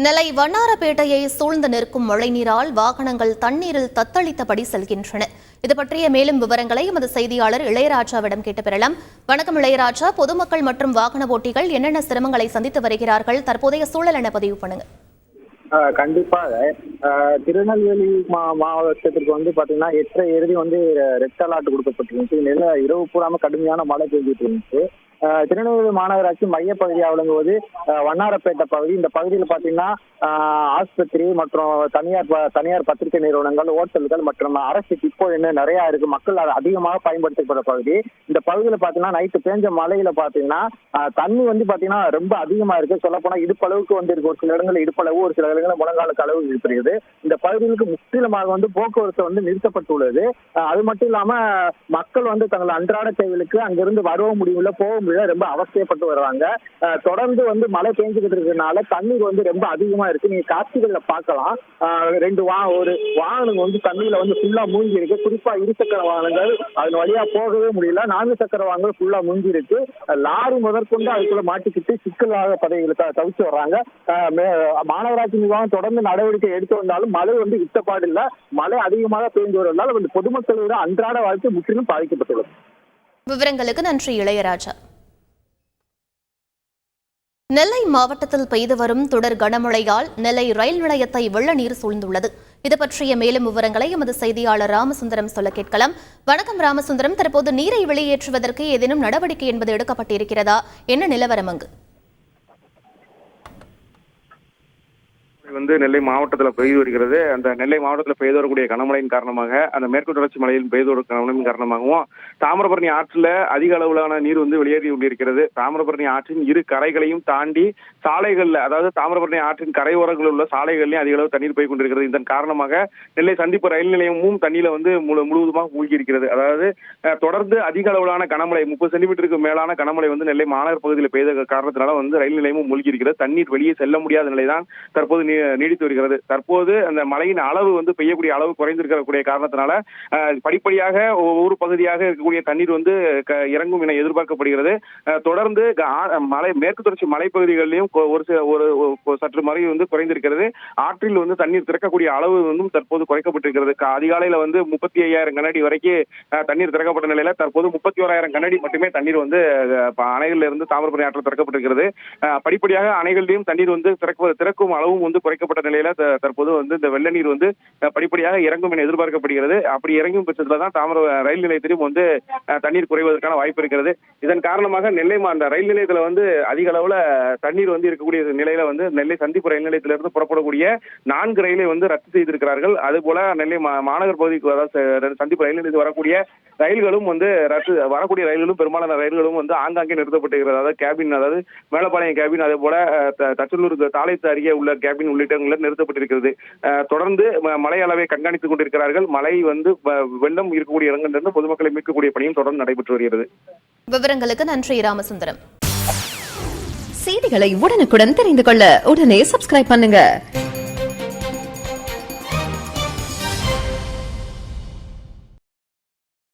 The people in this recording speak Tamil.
நெல்லை வண்ணாரப்பேட்டையை சூழ்ந்து நிற்கும் மழைநீரால் வாகனங்கள் தண்ணீரில் தத்தளித்தபடி செல்கின்றன. இது பற்றிய மேலும் விவரங்களை எமது செய்தியாளர் இளையராஜாவிடம் கேட்டு பெறலாம். வணக்கம் இளையராஜா. பொதுமக்கள் மற்றும் வாகன ஓட்டிகள் என்னென்ன சிரமங்களை சந்தித்து வருகிறார்கள்? தற்போதைய சூழல் என பதிவு பண்ணுங்க. கண்டிப்பாக. ஆஹ் திருநெல்வேலி மா மாவட்டத்திற்கு வந்து பாத்தீங்கன்னா எட்டரை இறுதி வந்து ரெட் அலர்ட் கொடுக்கப்பட்டிருந்துச்சு. இரவு பூராம கடுமையான மழை பெஞ்சிட்டு இருந்துச்சு. திருநெல்வேலி மாநகராட்சி மையப்பகுதியாக விளங்குவது வண்ணாரப்பேட்டை பகுதி. இந்த பகுதியில் பாத்தீங்கன்னா ஆஸ்பத்திரி மற்றும் தனியார் தனியார் பத்திரிகை நிறுவனங்கள் ஹோட்டல்கள் மற்றும் அரசு இப்போ என்ன நிறைய இருக்கு. மக்கள் அதிகமாக பயன்படுத்தப்படுற பகுதி. இந்த பகுதியில் பாத்தீங்கன்னா நைட்டு பேஞ்ச மலையில பாத்தீங்கன்னா தண்ணி வந்து பாத்தீங்கன்னா ரொம்ப அதிகமா இருக்கு. சொல்ல போனா இடுப்பளவுக்கு வந்து இருக்கு. ஒரு சில இடங்கள் இடுப்பளவு ஒரு சில இடங்களில் முழங்காலுக்கு அளவு இருக்கிறது இந்த பகுதிகளுக்கு முற்றிலுமாக வந்து போக்குவரத்து வந்து நிறுத்தப்பட்டுள்ளது. அது மட்டும் இல்லாம மக்கள் வந்து தங்கள் அன்றாட தேவைகளுக்கு அங்கிருந்து வரவும் முடியல போக முடியல ரொம்ப அவசியப்பட்டு வருவாங்க. தொடர்ந்து வந்து மழை பெஞ்சுக்கிட்டு இருக்கிறதுனால தண்ணீர் வந்து ரொம்ப அதிகமா இருக்கு. நீங்க காட்சிகள்ல பார்க்கலாம். ரெண்டு வா ஒரு வாகனம் வந்து தண்ணீர்ல வந்து ஃபுல்லா மூழ்கி இருக்கு குறிப்பா இருசக்கர வாகனங்கள் அதன் வழியா போகவே முடியல. நான்கு சக்கர வாகனங்கள் ஃபுல்லா மூழ்கி இருக்கு லாரி முதற்கொண்டு அதுக்குள்ள மாட்டிக்கிட்டு சிக்கலாக பதவிகளை தவிச்சு வர்றாங்க. ஆஹ் மாநகராட்சி நிர்வாகம் தொடர்ந்து நடவடிக்கை எடுத்து வந்தாலும் மழை வந்து இத்தப்பாடு இல்ல. மழை அதிகமாக பெய்து வருவதால் வந்து பொதுமக்களோட அன்றாட வாழ்க்கை முற்றிலும் பாதிக்கப்பட்டுள்ளது. விவரங்களுக்கு நன்றி இளையராஜா. நெல்லை மாவட்டத்தில் பெய்து வரும் தொடர் கனமழையால் நெல்லை ரயில் நிலையத்தை வெள்ள நீர் சூழ்ந்துள்ளது. இது பற்றிய மேலும் விவரங்களை எமது செய்தியாளர் ராமசுந்தரம் சொல்ல கேட்கலாம். வணக்கம் ராமசுந்தரம். தற்போது நீரை வெளியேற்றுவதற்கு ஏதேனும் நடவடிக்கை என்பது எடுக்கப்பட்டிருக்கிறதா? என்ன நிலவரம் அங்கு? வந்து நெல்லை மாவட்டத்தில் பெய்து வருகிறது. அந்த நெல்லை மாவட்டத்தில் பெய்து வரக்கூடிய கனமழையின் காரணமாக அந்த மேற்கு தொடர்ச்சி மலையில் பெய்து வரும் கனமழையின் காரணமாகவும் தாமிரபரணி ஆற்றில் அதிக அளவிலான நீர் வந்து வெளியேறி கொண்டிருக்கிறது. தாமிரபரணி ஆற்றின் இரு கரைகளையும் தாண்டி சாலைகளில் அதாவது தாமிரபரணி ஆற்றின் கரையோரங்களில் உள்ள சாலைகள்லையும் அதிக அளவு தண்ணீர் போய் கொண்டிருக்கிறது. இதன் காரணமாக நெல்லை சந்திப்பு ரயில் நிலையமும் தண்ணியில வந்து முழு முழுவதுமாக மூழ்கி இருக்கிறது அதாவது தொடர்ந்து அதிக அளவிலான கனமழை முப்பது சென்டிமீட்டருக்கு மேலான கனமழை வந்து நெல்லை மாநகர் பகுதியில் பெய்த காரணத்தினால வந்து ரயில் நிலையமும் மூழ்கி இருக்கிறது தண்ணீர் வெளியே செல்ல முடியாத நிலைதான் தற்போது நீர் நீடித்து வருகிறது. தற்போது அந்த மழையின் அளவு வந்து பெய்யக்கூடிய அளவு குறைந்திருக்கக்கூடிய காரணத்தினால படிப்படியாக ஒவ்வொரு பகுதியாக இருக்கக்கூடிய தண்ணீர் வந்து க- இறங்கும் என எதிர்பார்க்கப்படுகிறது. தொடர்ந்து க- ஆ- மலை மேற்கு தொடர்ச்சி மலைப்பகுதிகளிலும் ஒரு சில ஒரு சற்று மறை வந்து குறைந்திருக்கிறது. ஆற்றில் வந்து தண்ணீர் திறக்கக்கூடிய அளவு வந்து தற்போது குறைக்கப்பட்டிருக்கிறது. அதிகாலையில வந்து முப்பத்தி ஐயாயிரம் கனடி வரைக்கும் தண்ணீர் திறக்கப்பட்ட நிலையில தற்போது முப்பத்தி ஓராயிரம் கனடி மட்டுமே தண்ணீர் வந்து அணைகளில் இருந்து தாமிரபரணி ஆற்றில் திறக்கப்பட்டிருக்கிறது. படிப்படியாக அணைகளிலும் தண்ணீர் வந்து திறக்க திறக்கும் அளவும் வந்து குறைக்கப்பட்ட நிலையில த- தற்போது வந்து இந்த வெள்ள நீர் வந்து படிப்படியாக இறங்கும் என எதிர்பார்க்கப்படுகிறது. அப்படி இறங்கும் பட்சத்துல தான் தாமர ரயில் நிலையத்திலும் வந்து தண்ணீர் குறைவதற்கான வாய்ப்பு இருக்கிறது. இதன் காரணமாக நெல்லை மா- அந்த ரயில் நிலையத்துல வந்து அதிக அளவுல தண்ணீர் வந்து இருக்கக்கூடிய நிலையில வந்து நெல்லை சந்திப்பு ரயில் நிலையத்திலிருந்து புறப்படக்கூடிய நான்கு ரயிலை வந்து ரத்து செய்திருக்கிறார்கள். அது போல நெல்லை மா- மாநகர் பகுதிக்கு அதாவது சந்திப்பு ரயில் நிலையத்தில் வரக்கூடிய ரயில்களும் வந்து ரத்து வரக்கூடிய ரயில்களும் பெரும்பாலான ரயில்களும் வந்து ஆங்காங்கே நிறுத்தப்பட்டிருக்கிறது. அதாவது கேபின் அதாவது மேலப்பாளையம் கேபின் அதே போல அஹ், தாளைத்து அருகே உள்ள கேபின் உள்ளிட்ட இடங்களில் நிறுத்தப்பட்டிருக்கிறது தொடர்ந்து மழை அளவை கண்காணித்துக் கொண்டிருக்கிறார்கள். மழை வந்து வெள்ளம் இருக்கக்கூடிய இடங்களிலிருந்து பொதுமக்களை மீட்கக்கூடிய பணியும் தொடர்ந்து நடைபெற்று வருகிறது. விவரங்களுக்கு நன்றி ராமசுந்தரம். செய்திகளை உடனுக்குடன் தெரிந்து கொள்ள உடனே சப்ஸ்கிரைப் பண்ணுங்க.